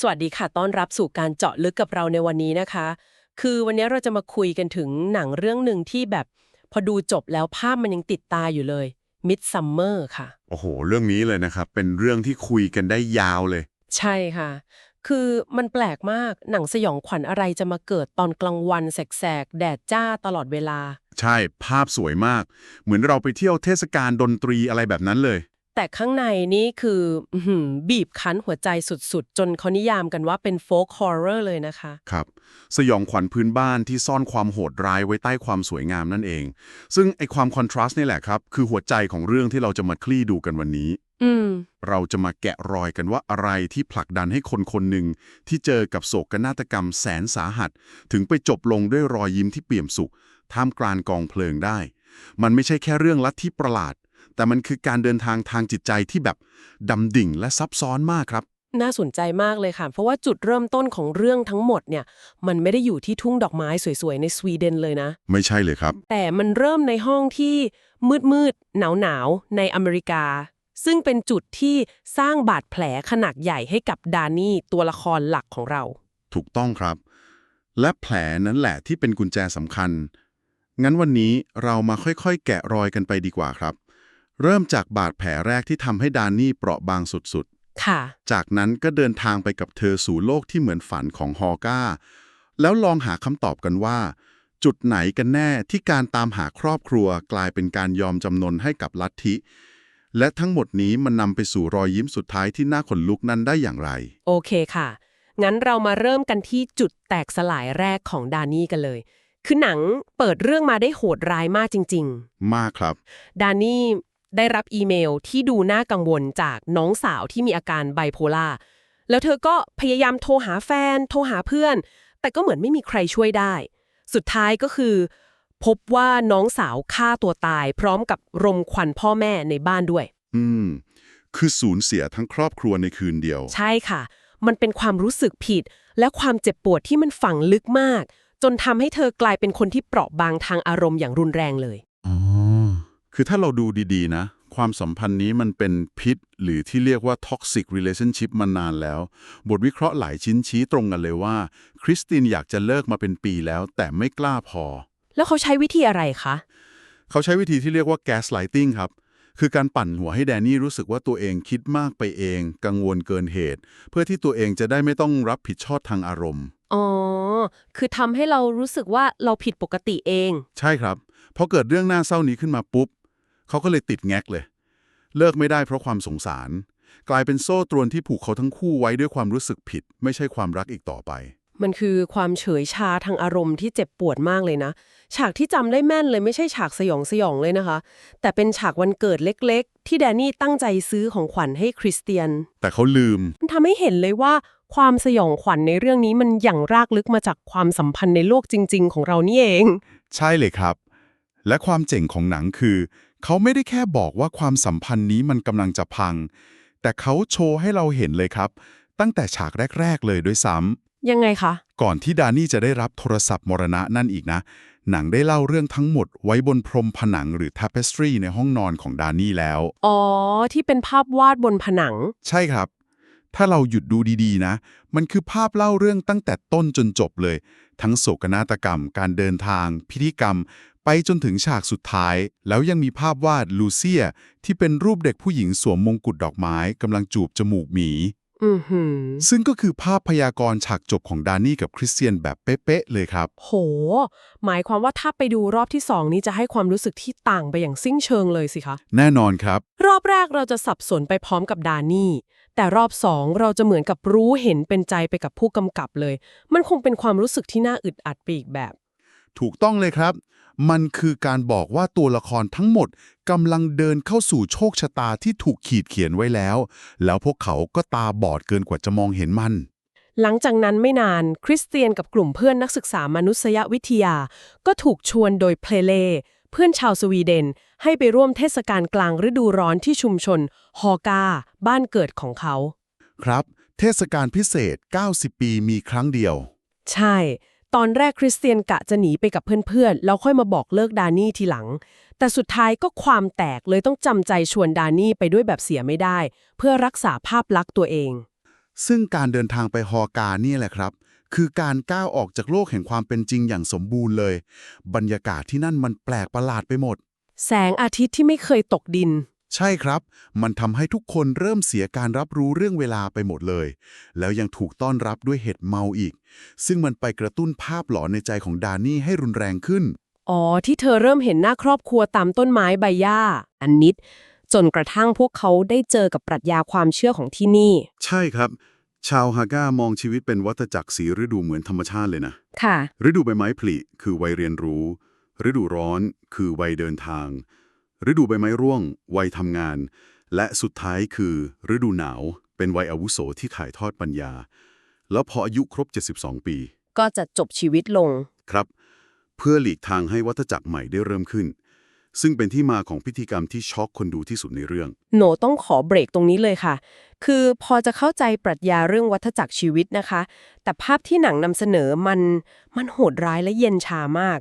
สวัสดีค่ะ ต้อนรับสู่การเจาะลึกกับเราในวันนี้นะคะ คือวันนี้เราจะมาคุยกันถึงหนังเรื่องหนึ่งที่แบบพอดูจบแล้วภาพมันยังติดตาอยู่เลย Midsummer ค่ะ โอ้โห เรื่องนี้เลยนะครับ เป็นเรื่องที่คุยกันได้ยาวเลย ใช่ค่ะ คือมันแปลกมากหนังสยองขวัญอะไรจะมาเกิดตอนกลางวันแสกๆ แดดจ้าตลอดเวลา ใช่ภาพสวยมาก เหมือนเราไปเที่ยวเทศกาลดนตรีอะไรแบบนั้นเลย แต่ข้างในนี่คืออื้อหือบีบคั้นหัวใจสุดๆ จนเขานิยามกันว่าเป็นโฟกฮอร์เรอร์เลยนะคะ ครับ สยองขวัญพื้นบ้านที่ซ่อนความโหดร้ายไว้ใต้ความสวยงามนั่นเอง ซึ่งไอความคอนทราสต์นี่แหละครับ คือหัวใจของเรื่องที่เราจะมาคลี่ดูกันวันนี้อืมเราจะมาแกะรอยกันว่าอะไรที่ผลักดันให้คนคนหนึ่งที่เจอกับโศกนาฏกรรมแสนสาหัส ถึงไปจบลงด้วยรอยยิ้มที่เปี่ยมสุข ท่ามกลางกองเพลิงได้ มันไม่ใช่แค่เรื่องลัทธิประหลาด แต่มันคือการเดินทางทางจิตใจที่แบบดำดิ่งและซับซ้อนมากครับ น่าสนใจมากเลยค่ะ เพราะว่าจุดเริ่มต้นของเรื่องทั้งหมดเนี่ย มันไม่ได้อยู่ที่ทุ่งดอกไม้สวยๆ ในสวีเดนเลยนะ ไม่ใช่เลยครับ แต่มันเริ่มในห้องที่มืดๆหนาวๆในอเมริกา ซึ่งเป็นจุดที่สร้างบาดแผลขนาดใหญ่ให้กับดานี่ตัวละครหลักของเรา ถูกต้องครับ และแผลนั้นแหละที่เป็นกุญแจสำคัญ งั้นวันนี้เรามาค่อยๆ แกะรอยกันไปดีกว่าครับ เริ่มจากบาดแผลแรกที่ทำให้ดานนี่เปราะบางสุดค่ะ ๆ จากนั้นก็เดินทางไปกับเธอสู่โลกที่เหมือนฝันของฮอก้า แล้วลองหาคำตอบกันว่า จุดไหนกันแน่ที่การตามหาครอบครัวกลายเป็นการยอมจำนนให้กับลัทธิ และทั้งหมดนี้มันนำไปสู่รอยยิ้มสุดท้ายที่น่าขนลุกนั้นได้อย่างไร โอเคค่ะ งั้นเรามาเริ่มกันที่จุดแตกสลายแรกของดานี่กันเลย คือหนังเปิดเรื่องมาได้โหดร้ายมากจริงๆมากครับดานี่ ได้รับอีเมลที่ดูน่ากังวลจากน้องสาวที่มีอาการไบโพล่าแล้วเธอก็พยายามโทรหาแฟน โทรหาเพื่อน แต่ก็เหมือนไม่มีใครช่วยได้ สุดท้ายก็คือ พบว่าน้องสาวฆ่าตัวตาย พร้อมกับรมควันพ่อแม่ในบ้านด้วย อืม คือสูญเสียทั้งครอบครัวในคืนเดียว ใช่ค่ะ มันเป็นความรู้สึกผิด และความเจ็บปวดที่มันฝังลึกมาก จนทำให้เธอกลายเป็นคนที่เปราะบางทางอารมณ์อย่างรุนแรงเลยอ๋อ คือถ้าเราดูดีๆนะ ความสัมพันธ์นี้มันเป็นพิษ หรือที่เรียกว่า toxic relationship มานานแล้ว บทวิเคราะห์หลายชิ้นชี้ตรงกันเลยว่า คริสตินอยากจะเลิกมาเป็นปีแล้ว แต่ไม่กล้าพอ แล้วเขาใช้วิธีอะไรคะ เขาใช้วิธีที่เรียกว่า gaslighting ครับ คือการปั่นหัวให้แดนนี่รู้สึกว่าตัวเองคิดมากไปเอง กังวลเกินเหตุ เพื่อที่ตัวเองจะได้ไม่ต้องรับผิดชอบทางอารมณ์ อ๋อ คือทำให้เรารู้สึกว่าเราผิดปกติเอง ใช่ครับ พอเกิดเรื่องน่าเศร้านี้ขึ้นมาปุ๊บ เขาก็เลยติดแงกเลย เลิกไม่ได้เพราะความสงสาร กลายเป็นโซ่ตรวนที่ผูกเขาทั้งคู่ไว้ด้วยความรู้สึกผิด ไม่ใช่ความรักอีกต่อไป มันคือความเฉยชาทางอารมณ์ที่เจ็บปวดมากเลยนะ ฉากที่จำได้แม่นเลยไม่ใช่ฉากสยองสยองเลยนะคะ แต่เป็นฉากวันเกิดเล็กๆ ที่แดนนี่ตั้งใจซื้อของขวัญให้คริสเตียน แต่เขาลืม มันทำให้เห็นเลยว่าความสยองขวัญในเรื่องนี้มันอย่างรากลึกมาจากความสัมพันธ์ในโลกจริง ๆ ของเรานี่เอง ใช่เลยครับ และความเจ๋งของหนังคือ เขาไม่ได้แค่บอกว่าความสัมพันธ์นี้มันกำลังจะพัง แต่เขาโชว์ให้เราเห็นเลยครับ ตั้งแต่ฉากแรก ๆ เลยด้วยซ้ำยังไงคะ ก่อนที่ดานี่จะได้รับโทรศัพท์มรณะนั่นอีกนะ หนังได้เล่าเรื่องทั้งหมดไว้บนพรมผนังหรือ tapestry ในห้องนอนของดานี่แล้ว อ๋อ ที่เป็นภาพวาดบนผนัง ใช่ครับ ถ้าเราหยุดดูดีๆนะ มันคือภาพเล่าเรื่องตั้งแต่ต้นจนจบเลย ทั้งโศกนาฏกรรม การเดินทาง พิธีกรรม ไปจนถึงฉากสุดท้าย แล้วยังมีภาพวาดลูเซียที่เป็นรูปเด็กผู้หญิงสวมมงกุฎดอกไม้กำลังจูบจมูกหมีอือหือซึ่งก็คือภาพพยากรณ์ฉากจบของดานี่กับคริสเตียนแบบเป๊ะๆเลยครับ โห หมายความว่าถ้าไปดูรอบที่สองนี้จะให้ความรู้สึกที่ต่างไปอย่างสิ้นเชิงเลยสิคะ แน่นอนครับ รอบแรกเราจะสับสนไปพร้อมกับดานี่ แต่รอบสองเราจะเหมือนกับรู้เห็นเป็นใจไปกับผู้กำกับเลย มันคงเป็นความรู้สึกที่น่าอึดอัดไปอีกแบบ ถูกต้องเลยครับ มันคือการบอกว่าตัวละครทั้งหมดกำลังเดินเข้าสู่โชคชะตาที่ถูกขีดเขียนไว้แล้ว แล้วพวกเขาก็ตาบอดเกินกว่าจะมองเห็นมัน หลังจากนั้นไม่นานคริสเตียนกับกลุ่มเพื่อนนักศึกษามนุษยวิทยา ก็ถูกชวนโดยเพลเล่เพื่อนชาวสวีเดน ให้ไปร่วมเทศกาลกลางฤดูร้อนที่ชุมชนฮอกาบ้านเกิดของเขา ครับ เทศกาลพิเศษ 90 ปีมีครั้งเดียว ใช่ ตอนแรกคริสเตียนกะจะหนีไปกับเพื่อนๆ แล้วค่อยมาบอกเลิกดานี่ทีหลัง แต่สุดท้ายก็ความแตกเลยต้องจำใจชวนดานี่ไปด้วยแบบเสียไม่ได้ เพื่อรักษาภาพลักษณ์ตัวเอง ซึ่งการเดินทางไปฮอกาเนี่ยแหละครับ คือการก้าวออกจากโลกแห่งความเป็นจริงอย่างสมบูรณ์เลย บรรยากาศที่นั่นมันแปลกประหลาดไปหมด แสงอาทิตย์ที่ไม่เคยตกดิน ใช่ครับ มันทำให้ทุกคนเริ่มเสียการรับรู้เรื่องเวลาไปหมดเลย แล้วยังถูกต้อนรับด้วยเห็ดเมาอีก ซึ่งมันไปกระตุ้นภาพหลอนในใจของดานี่ให้รุนแรงขึ้น อ๋อ ที่เธอเริ่มเห็นหน้าครอบครัวตามต้นไม้ใบหญ้า อันนิด จนกระทั่งพวกเขาได้เจอกับปรัชญาความเชื่อของที่นี่ ใช่ครับ ชาวฮาก้ามองชีวิตเป็นวัฏจักรสีฤดูเหมือนธรรมชาติเลยนะ ค่ะ ฤดูใบไม้ผลิคือวัยเรียนรู้ ฤดูร้อน คือวัยเดินทาง ฤดูใบไม้ร่วง วัยทำงาน และสุดท้ายคือ ฤดูหนาว เป็นวัยอาวุโสที่ถ่ายทอดปัญญา แล้วพออายุครบ 72 ปี ก็จะจบชีวิตลงครับ เพื่อหลีกทางให้วัฏจักรใหม่ได้เริ่มขึ้น ซึ่งเป็นที่มาของพิธีกรรมที่ช็อกคนดูที่สุดในเรื่อง โหนต้องขอเบรกตรงนี้เลยค่ะ คือพอจะเข้าใจปรัชญาเรื่องวัฏจักรชีวิตนะคะ แต่ภาพที่หนังนำเสนอมันมันโหดร้ายและเย็นชามาก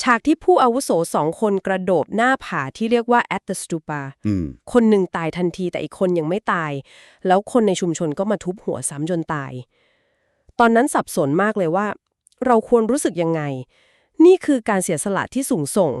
ฉากที่ผู้อาวุโสสองคนกระโดดหน้าผาที่เรียกว่า at the stupa อืมคนหนึ่งตายทันทีแต่อีกคนยังไม่ตาย แล้วคนในชุมชนก็มาทุบหัวซ้ำจนตาย ตอนนั้นสับสนมากเลยว่า เราควรรู้สึกยังไง นี่คือการเสียสละที่สูงส่ง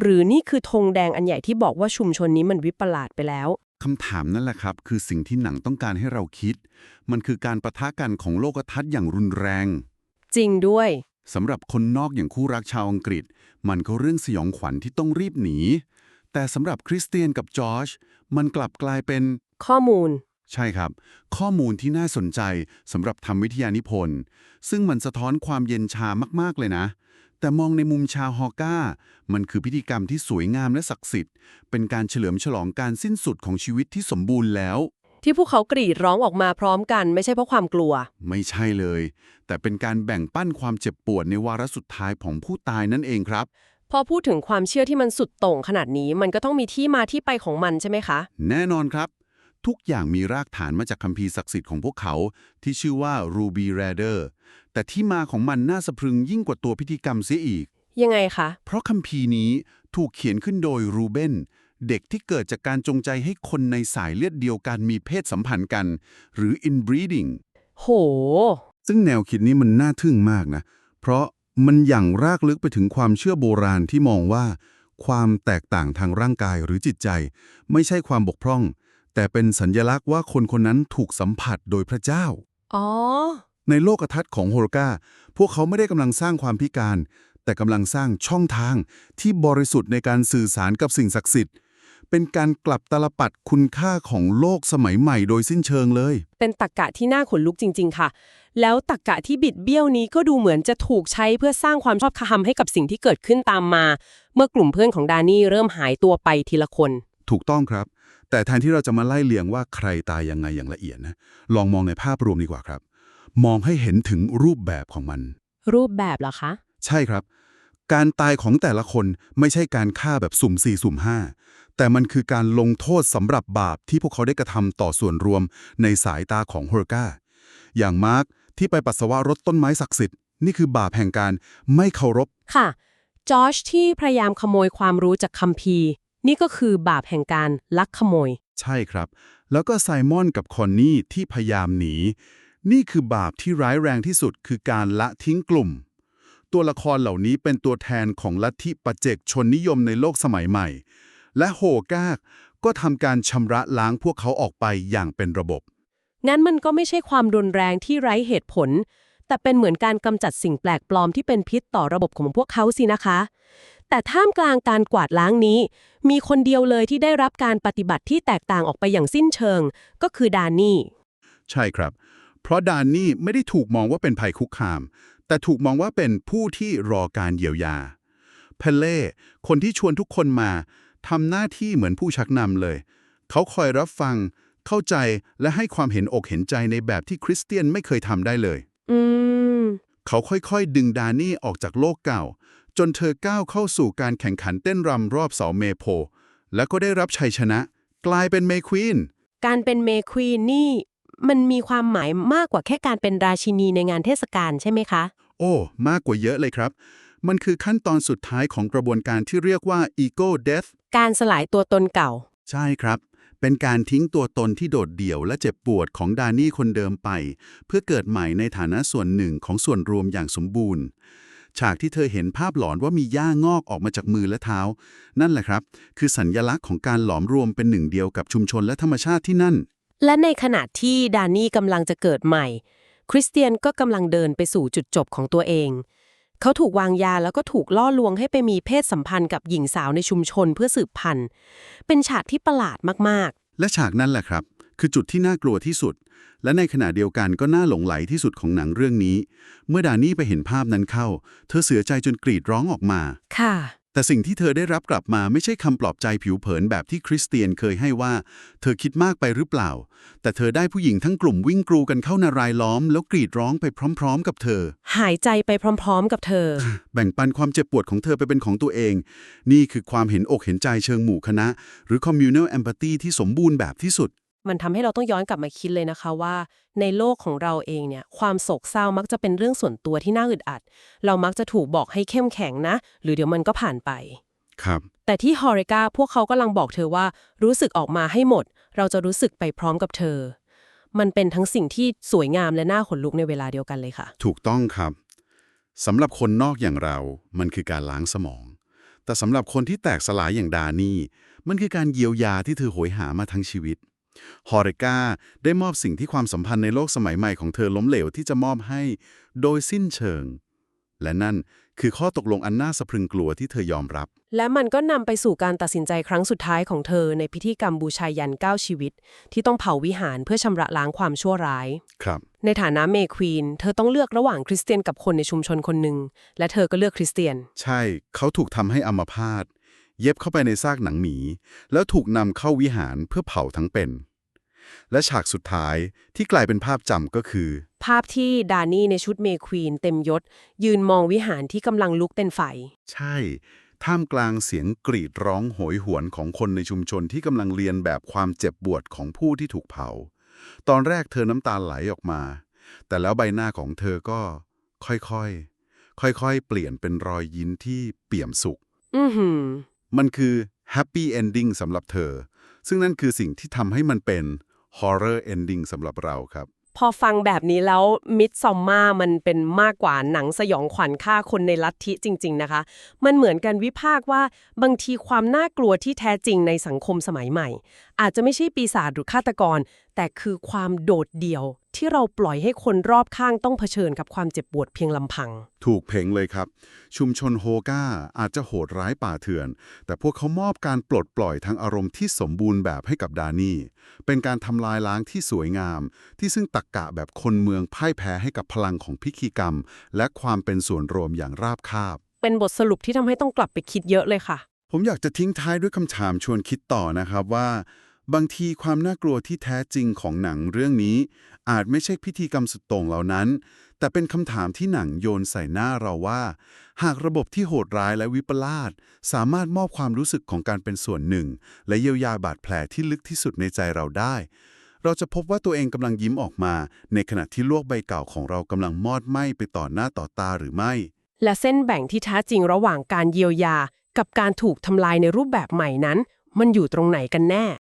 หรือนี่คือธงแดงอันใหญ่ที่บอกว่าชุมชนนี้มันวิปลาสไปแล้วคำถามนั่นแหละครับ คือสิ่งที่หนังต้องการให้เราคิด มันคือการประทะกันของโลกทัศน์อย่างรุนแรง จริงด้วย สำหรับคนนอกอย่างคู่รักชาวอังกฤษ มันก็เรื่องสยองขวัญที่ต้องรีบหนี แต่สำหรับคริสเตียนกับจอร์จมันกลับกลายเป็น ข้อมูล ใช่ครับ ข้อมูลที่น่าสนใจสำหรับทำวิทยานิพนธ์ ซึ่งมันสะท้อนความเย็นชามาก ๆ เลยนะ แต่มองในมุมชาวฮอก้า มันคือพิธีกรรมที่สวยงามและศักดิ์สิทธิ์ เป็นการเฉลิมฉลองการสิ้นสุดของชีวิตที่สมบูรณ์แล้ว ที่พวกเขากรีดร้องออกมาพร้อมกัน ไม่ใช่เพราะความกลัว ไม่ใช่เลย แต่เป็นการแบ่งปั้นความเจ็บปวดในวาระสุดท้ายของผู้ตายนั่นเองครับ พอพูดถึงความเชื่อที่มันสุดโต่งขนาดนี้ มันก็ต้องมีที่มาที่ไปของมันใช่ไหมคะ แน่นอนครับ ทุกอย่างมีรากฐานมาจากคัมภีร์ศักดิ์สิทธิ์ของพวกเขา ที่ชื่อว่า Ruby Rader แต่ที่มาของมันน่าสะพรึงยิ่งกว่าตัวพิธีกรรมเสียอีก ยังไงคะ เพราะคัมภีร์นี้ถูกเขียนขึ้นโดยรูเบน เด็กที่เกิดจากการจงใจให้คนในสายเลือดเดียวกันมีเพศสัมพันธ์กัน หรือ inbreeding โห ซึ่งแนวคิดนี้มันน่าทึ่งมากนะ เพราะมันอย่างรากลึกไปถึงความเชื่อโบราณที่มองว่า ความแตกต่างทางร่างกายหรือจิตใจ ไม่ใช่ความบกพร่อง แต่เป็นสัญญลักษณ์ว่าคนคนนั้นถูกสัมผัสโดยพระเจ้า อ๋อ ในโลกทัศน์ของโฮโรกาพวกเขาไม่ได้กำลังสร้างความพิการ แต่กำลังสร้างช่องทางที่บริสุทธิ์ในการสื่อสารกับสิ่งศักดิ์สิทธิ์ เป็นการกลับตลปัดคุณค่าของโลกสมัยใหม่โดยสิ้นเชิงเลย เป็นตรกกะที่น่าขนลุกจริง ๆ ค่ะ แล้วตรกกะที่บิดเบี้ยวนี้ก็ดูเหมือนจะถูกใช้เพื่อสร้างความชอบธรรมให้กับสิ่งที่เกิดขึ้นตามมา เมื่อกลุ่มเพื่อนของดานี่เริ่มหายตัวไปทีละคน ถูกต้องครับ แต่แทนที่เราจะมาไล่เลียงว่าใครตายยังไงอย่างละเอียดนะ ลองมองในภาพรวมดีกว่าครับ มองให้เห็นถึงรูปแบบของมัน รูปแบบเหรอคะ ใช่ครับการตายของแต่ละคนไม่ใช่การฆ่าแบบสุ่มสี่สุ่มห้า แต่มันคือการลงโทษสำหรับบาปที่พวกเขาได้กระทำต่อส่วนรวมในสายตาของเฮอร์กาอย่างมาร์กที่ไปปัสสาวะรถต้นไม้ศักดิ์สิทธิ์ นี่คือบาปแห่งการไม่เคารพ ค่ะ จอชที่พยายามขโมยความรู้จากคัมภีร์ นี่ก็คือบาปแห่งการลักขโมย ใช่ครับ แล้วก็ไซมอนกับคอนนี่ที่พยายามหนี นี่คือบาปที่ร้ายแรงที่สุดคือการละทิ้งกลุ่ม ตัวละครเหล่านี้เป็นตัวแทนของลัทธิปัจเจกชนนิยมในโลกสมัยใหม่ และโฮกากก็ทำการชำระล้างพวกเขาออกไปอย่างเป็นระบบ งั้นมันก็ไม่ใช่ความรุนแรงที่ไร้เหตุผล แต่เป็นเหมือนการกำจัดสิ่งแปลกปลอมที่เป็นพิษต่อระบบของพวกเขาสินะคะ แต่ท่ามกลางการกวาดล้างนี้ มีคนเดียวเลยที่ได้รับการปฏิบัติที่แตกต่างออกไปอย่างสิ้นเชิง ก็คือดานนี่ ใช่ครับ เพราะดานนี่ไม่ได้ถูกมองว่าเป็นภัยคุกคาม แต่ถูกมองว่าเป็นผู้ที่รอการเยียวยาเพลเล่คนที่ชวนทุกคนมา ทำหน้าที่เหมือนผู้ชักนำเลย เขาคอยรับฟัง เข้าใจและให้ความเห็นอกเห็นใจในแบบที่คริสเตียนไม่เคยทำได้เลย อืม เขาค่อยๆ ดึงดานี่ออกจากโลกเก่า จนเธอก้าวเข้าสู่การแข่งขันเต้นรำรอบเสาเมโพ แล้วก็ได้รับชัยชนะ กลายเป็นเมควีนการเป็นเมควีนนี่ มันมีความหมายมากกว่าแค่การเป็นราชินีในงานเทศกาลใช่ไหมคะ โอ้ มากกว่าเยอะเลยครับ มันคือขั้นตอนสุดท้ายของกระบวนการที่เรียกว่า ego death การสลายตัวตนเก่า ใช่ครับ เป็นการทิ้งตัวตนที่โดดเดี่ยวและเจ็บปวดของดานี่คนเดิมไป เพื่อเกิดใหม่ในฐานะส่วนหนึ่งของส่วนรวมอย่างสมบูรณ์ ฉากที่เธอเห็นภาพหลอนว่ามีหญ้างอกออกมาจากมือและเท้า นั่นแหละครับ คือสัญญลักษณ์ของการหลอมรวมเป็นหนึ่งเดียวกับชุมชนและธรรมชาติที่นั่น และในขณะที่ดานี่กำลังจะเกิดใหม่ คริสเตียนก็กำลังเดินไปสู่จุดจบของตัวเอง เขาถูกวางยาแล้วก็ถูกล่อลวงให้ไปมีเพศสัมพันธ์กับหญิงสาวในชุมชนเพื่อสืบพันธุ์ เป็นฉากที่ประหลาดมากและฉากนั้นแหละครับ คือจุดที่น่ากลัวที่สุด และในขณะเดียวกันก็น่าหลงไหลที่สุดของหนังเรื่องนี้ เมื่อดานี่ไปเห็นภาพนั้นเข้า เธอเสียใจจนกรีดร้องออกมาๆค่ะ แต่สิ่งที่เธอได้รับกลับมาไม่ใช่คำปลอบใจผิวเผินแบบที่คริสเตียนเคยให้ว่า เธอคิดมากไปหรือเปล่า แต่เธอได้ผู้หญิงทั้งกลุ่มวิ่งกรูกันเข้านารายล้อม แล้วกรีดร้องไปพร้อม ๆ กับเธอ หายใจไปพร้อม ๆ กับเธอ แบ่งปันความเจ็บปวดของเธอไปเป็นของตัวเอง นี่คือความเห็นอกเห็นใจเชิงหมู่คณะ หรือ communal empathy ที่สมบูรณ์แบบที่สุด มันทำให้เราต้องย้อนกลับมาคิดเลยนะคะว่า ในโลกของเราเองเนี่ยความโศกเศร้ามักจะเป็นเรื่องส่วนตัวที่น่าอึดอัด เรามักจะถูกบอกให้เข้มแข็งนะ หรือเดี๋ยวมันก็ผ่านไป ครับ แต่ที่ฮอริกาพวกเขากำลังบอกเธอว่า รู้สึกออกมาให้หมด เราจะรู้สึกไปพร้อมกับเธอ มันเป็นทั้งสิ่งที่สวยงามและน่าขนลุกในเวลาเดียวกันเลยค่ะ ถูกต้องครับสำหรับคนนอกอย่างเรา มันคือการล้างสมอง แต่สำหรับคนที่แตกสลายอย่างดานี่ มันคือการเยียวยาที่เธอโหยหามาทั้งชีวิต ฮอริก้าได้มอบสิ่งที่ความสัมพันธ์ในโลกสมัยใหม่ของเธอล้มเหลวที่จะมอบให้โดยสิ้นเชิง และนั่นคือข้อตกลงอันน่าสะพรึงกลัวที่เธอยอมรับ และมันก็นำไปสู่การตัดสินใจครั้งสุดท้ายของเธอในพิธีกรรมบูชายันเก้าชีวิต ที่ต้องเผาวิหารเพื่อชำระล้างความชั่วร้าย ครับ ในฐานะเมควีน เธอต้องเลือกระหว่างคริสเตียนกับคนในชุมชนคนหนึ่งและเธอก็เลือกคริสเตียน ใช่เขาถูกทำให้อัมพาตเย็บเข้าไปในซากหนังหมี แล้วถูกนำเข้าวิหารเพื่อเผาทั้งเป็น และฉากสุดท้ายที่กลายเป็นภาพจำก็คือ ภาพที่ดานี่ในชุดเมควีนเต็มยศ ยืนมองวิหารที่กำลังลุกเป็นไฟ ใช่ ท่ามกลางเสียงกรีดร้องโหยหวนของคนในชุมชนที่กำลังเรียนแบบความเจ็บปวดของผู้ที่ถูกเผา ตอนแรกเธอน้ำตาไหลออกมา แต่แล้วใบหน้าของเธอก็ค่อยๆ ค่อยๆ เปลี่ยนเป็นรอยยิ้มที่เปี่ยมสุข อือหือมันคือ happy ending สำหรับเธอ ซึ่งนั่นคือสิ่งที่ทำให้มันเป็น horror ending สำหรับเราครับ พอฟังแบบนี้แล้วมิดซอมมามันเป็นมากกว่าหนังสยองขวัญฆ่าคนในลัทธิจริง ๆ นะคะ มันเหมือนกันวิพากษ์ว่าบางทีความน่ากลัวที่แท้จริงในสังคมสมัยใหม่ อาจจะไม่ใช่ปีศาจหรือฆาตกร แต่คือความโดดเดี่ยวที่เราปล่อยให้คนรอบข้างต้องเผชิญกับความเจ็บปวดเพียงลำพัง ถูกเพ่งเลยครับ ชุมชนโฮก้าอาจจะโหดร้ายป่าเถื่อน แต่พวกเขามอบการปลดปล่อยทางอารมณ์ที่สมบูรณ์แบบให้กับดานี่ เป็นการทำลายล้างที่สวยงาม ที่ซึ่งตักกะแบบคนเมืองพ่ายแพ้ให้กับพลังของพิธีกรรม และความเป็นส่วนรวมอย่างราบคาบ เป็นบทสรุปที่ทำให้ต้องกลับไปคิดเยอะเลยค่ะ ผมอยากจะทิ้งท้ายด้วยคำถามชวนคิดต่อนะครับว่า บางทีความน่ากลัวที่แท้จริงของหนังเรื่องนี้ อาจไม่ใช่พิธีกรรมสุดโต่งเหล่านั้น แต่เป็นคำถามที่หนังโยนใส่หน้าเราว่า หากระบบที่โหดร้ายและวิปลาสสามารถมอบความรู้สึกของการเป็นส่วนหนึ่ง และเยียวยาบาดแผลที่ลึกที่สุดในใจเราได้ เราจะพบว่าตัวเองกำลังยิ้มออกมา ในขณะที่โลกใบเก่าของเรากำลังมอดไหม้ไปต่อหน้าต่อตาหรือไม่ และเส้นแบ่งที่แท้จริงระหว่างการเยียวยา กับการถูกทำลายในรูปแบบใหม่นั้น มันอยู่ตรงไหนกันแน่